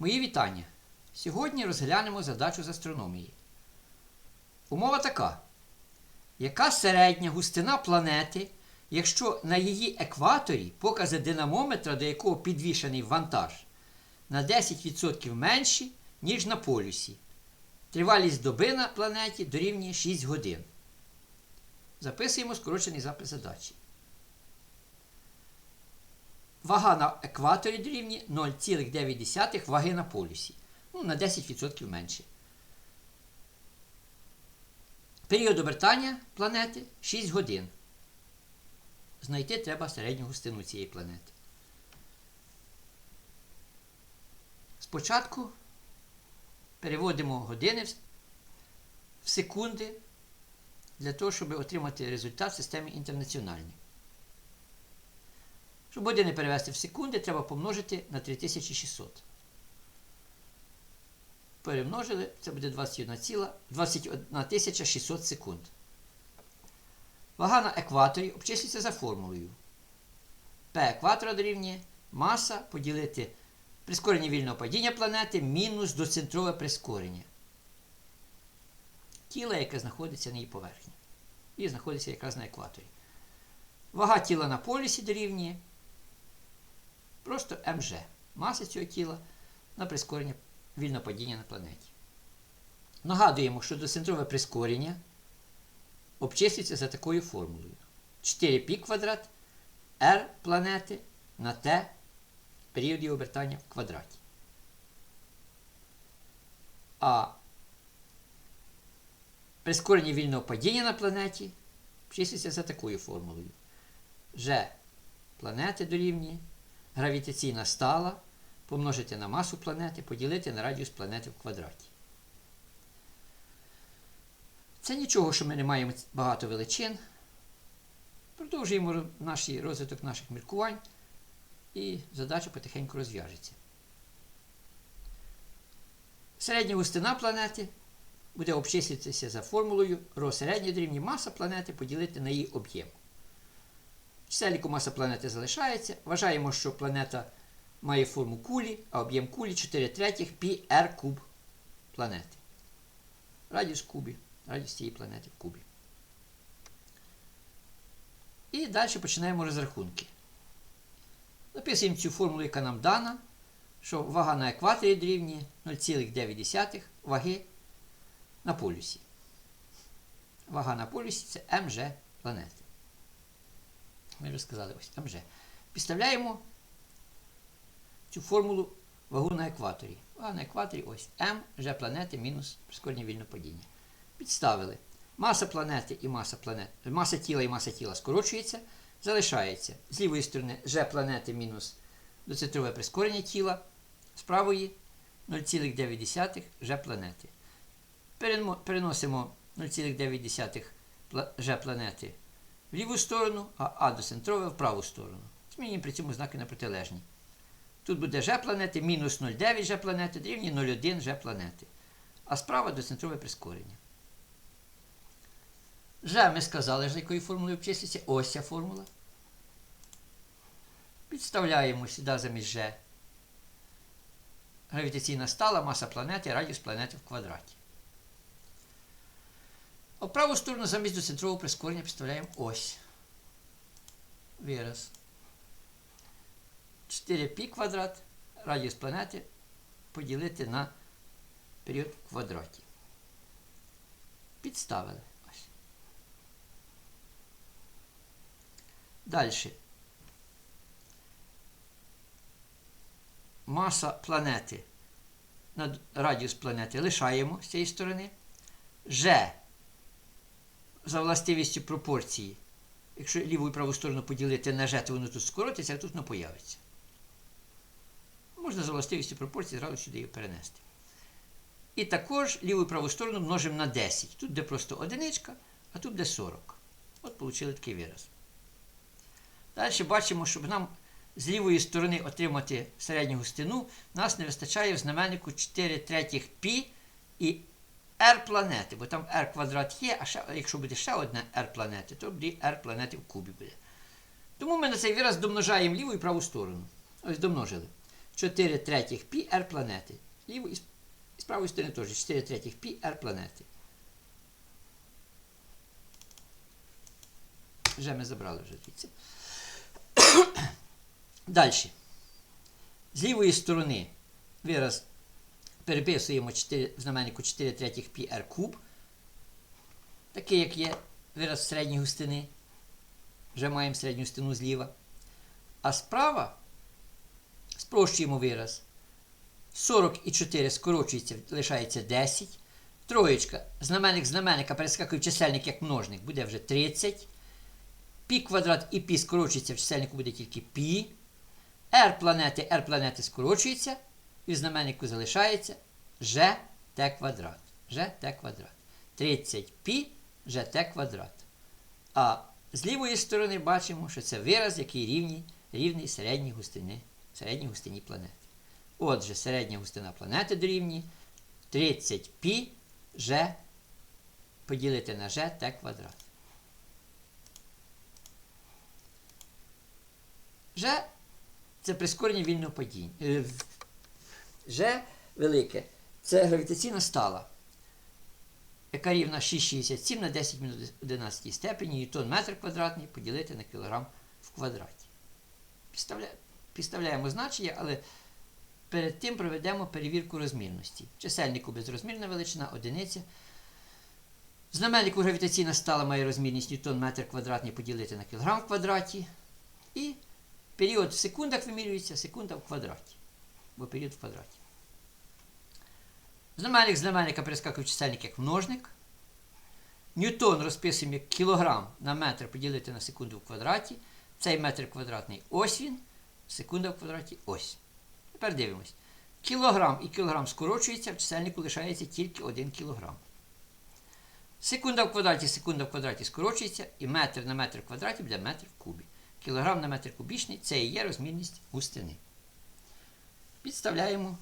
Мої вітання. Сьогодні розглянемо задачу з астрономії. Умова така. Яка середня густина планети, якщо на її екваторі покази динамометра, до якого підвішений вантаж, на 10% менші, ніж на полюсі? Тривалість доби на планеті дорівнює 6 годин. Записуємо скорочений запис задачі. Вага на екваторі дорівнює 0,9 ваги на полюсі. Ну, на 10% менше. Період обертання планети 6 годин. Знайти треба середню густину цієї планети. Спочатку переводимо години в- секунди для того, щоб отримати результат в системі інтернаціональній. Щоб години перевести в секунди, треба помножити на 3600. Перемножили, це буде 21 21 600 секунд. Вага на екваторі обчислюється за формулою. P екватора дорівнює маса поділити прискорення вільного падіння планети мінус доцентрове прискорення. Тіла, яке знаходиться на її поверхні. І знаходиться якраз на екваторі. Вага тіла на полюсі дорівнює просто МЖ. Маса цього тіла на прискорення вільного падіння на планеті. Нагадуємо, що доцентрове прискорення обчислюється за такою формулою. 4π квадрат r планети на t період її обертання в квадраті. А прискорення вільного падіння на планеті обчислюється за такою формулою. G планети дорівнює гравітаційна стала помножити на масу планети, поділити на радіус планети в квадраті. Це нічого, що ми не маємо багато величин. Продовжуємо наш розвиток наших міркувань і задача потихеньку розв'яжеться. Середня густина планети буде обчислюватися за формулою ρ середньої дорівнює маса планети поділити на її об'єм. Чисельнику маса планети залишається. Вважаємо, що планета має форму кулі, а об'єм кулі 4 третіх пі r куб планети. Радіус кубі, радіус цієї планети в кубі. І далі починаємо розрахунки. Записуємо цю формулу, яка нам дана, що вага на екваторі дорівнює 0,9 ваги на полюсі. Вага на полюсі це МЖ планети. Ми вже сказали ось МЖ. Підставляємо цю формулу вагу на екваторі. Вага на екваторі ось М Ж планети мінус прискорення вільного падіння. Підставили. Маса планети і маса планети, маса тіла і маса тіла скорочується, залишається з лівої сторони Ж планети мінус доцентрове прискорення тіла, з правої 0,9 Ж планети. Переносимо 0,9 пла- Ж планети в ліву сторону, а А доцентрове в праву сторону. Змінюємо при цьому знаки на протилежні. Тут буде Ж планети, мінус 0,9 Ж планети, дорівнює 0,1 Ж планети. А справа доцентрове прискорення. Ж ми сказали, з якою формулою обчислюється. Ось ця формула. Підставляємо сюди замість Ж. Гравітаційна стала, маса планети, радіус планети в квадраті. А в праву сторону замість доцентрового прискорення підставляємо ось. Вираз. 4π квадрат радіус планети поділити на період квадраті. Підставили. Ось. Далі. Маса планети на радіус планети лишаємо з цієї сторони. Ж за властивістю пропорції. Якщо ліву і праву сторону поділити на Ж, то воно тут скоротиться, а тут воно появиться. Можна за властивістю пропорції зразу сюди її перенести. І також ліву і праву сторону множимо на 10. Тут де просто одиничка, а тут де 40. От отримали такий вираз. Далі бачимо, щоб нам з лівої сторони отримати середню густину, нас не вистачає в знаменнику 4 третіх π і r планети, бо там r квадрат є, а ще, якщо буде ще одне r планети, то буде r планети в кубі буде. Тому ми на цей вираз домножаємо ліву і праву сторону. Ось домножили. 4 третіх пі r планети. З- і з правої сторони теж 4 третіх пі r планети. Вже ми забрали вже звідси. Далі. З лівої сторони вираз переписуємо 4, в знаменнику 4 третіх пі r куб. Такий, як є вираз середньої густини. Вже маємо середню густину зліва. А справа спрощуємо вираз. 40 і 4 скорочується, лишається 10. Троєчка, знаменник знаменника перескакує в чисельник як множник, буде вже 30. Пі квадрат і пі скорочується, в чисельнику буде тільки пі. R планети, R планети скорочується, і в знаменнику залишається gt квадрат. gt квадрат. 30 пі gt квадрат. А з лівої сторони бачимо, що це вираз, який рівний, рівний середній густини, середній густині планети. Отже, середня густина планети дорівнює 30 пі g поділити на gt квадрат. G це прискорення вільного падіння. Е, G велике це гравітаційна стала, яка рівна 6,67 на 10 мінус 11 степені ньютон метр квадратний поділити на кілограм в квадраті. Підставля- Підставляємо значення, але перед тим проведемо перевірку розмірності. Чисельнику безрозмірна величина, одиниця. В знаменнику гравітаційна стала має розмірність ньютон метр квадратний поділити на кілограм в квадраті. І період в секундах вимірюється, секунда в квадраті. Бо період в квадраті. Знаменник знаменника перескакує чисельник як множник. Ньютон розписуємо як кілограм на метр поділити на секунду в квадраті. Цей метр квадратний ось він, секунда в квадраті ось. Тепер дивимось. Кілограм і кілограм скорочується, в чисельнику лишається тільки 1 кілограм. Секунда в квадраті, секунда в квадраті скорочується, і метр на метр в квадраті буде метр в кубі. Кілограм на метр кубічний це і є розмірність густини. Підставляємо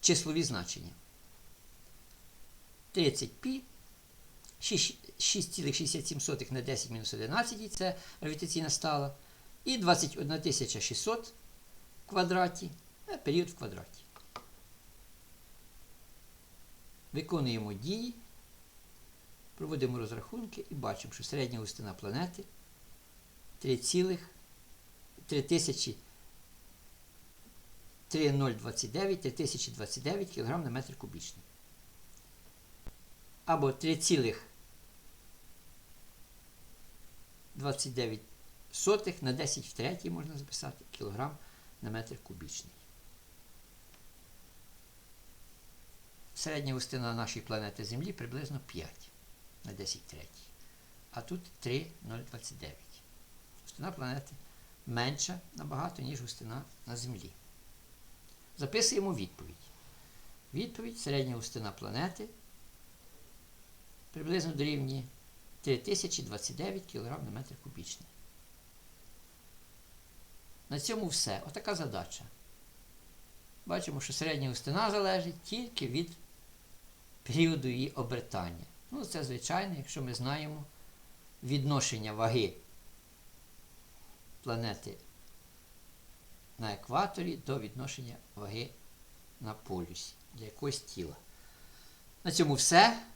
числові значення. 30 пі 6,67 на 10 мінус 11 це гравітаційна стала. І 21 600 в квадраті, період в квадраті. Виконуємо дії, проводимо розрахунки і бачимо, що середня густина планети 3,3029 3029 кг на метр кубічний. Або 3,29 на 10 в третій можна записати кілограм на метр кубічний. Середня густина нашої планети Землі приблизно 5 на 10 в третій. А тут 3,029. Густина планети менша набагато, ніж густина на Землі. Записуємо відповідь. Відповідь середня густина планети приблизно дорівнює 3029 кг на метр кубічний. На цьому все. Отака задача. Бачимо, що середня густина залежить тільки від періоду її обертання. Ну, це звичайно, якщо ми знаємо відношення ваги планети на екваторі до відношення ваги на полюсі для якогось тіла. На цьому все.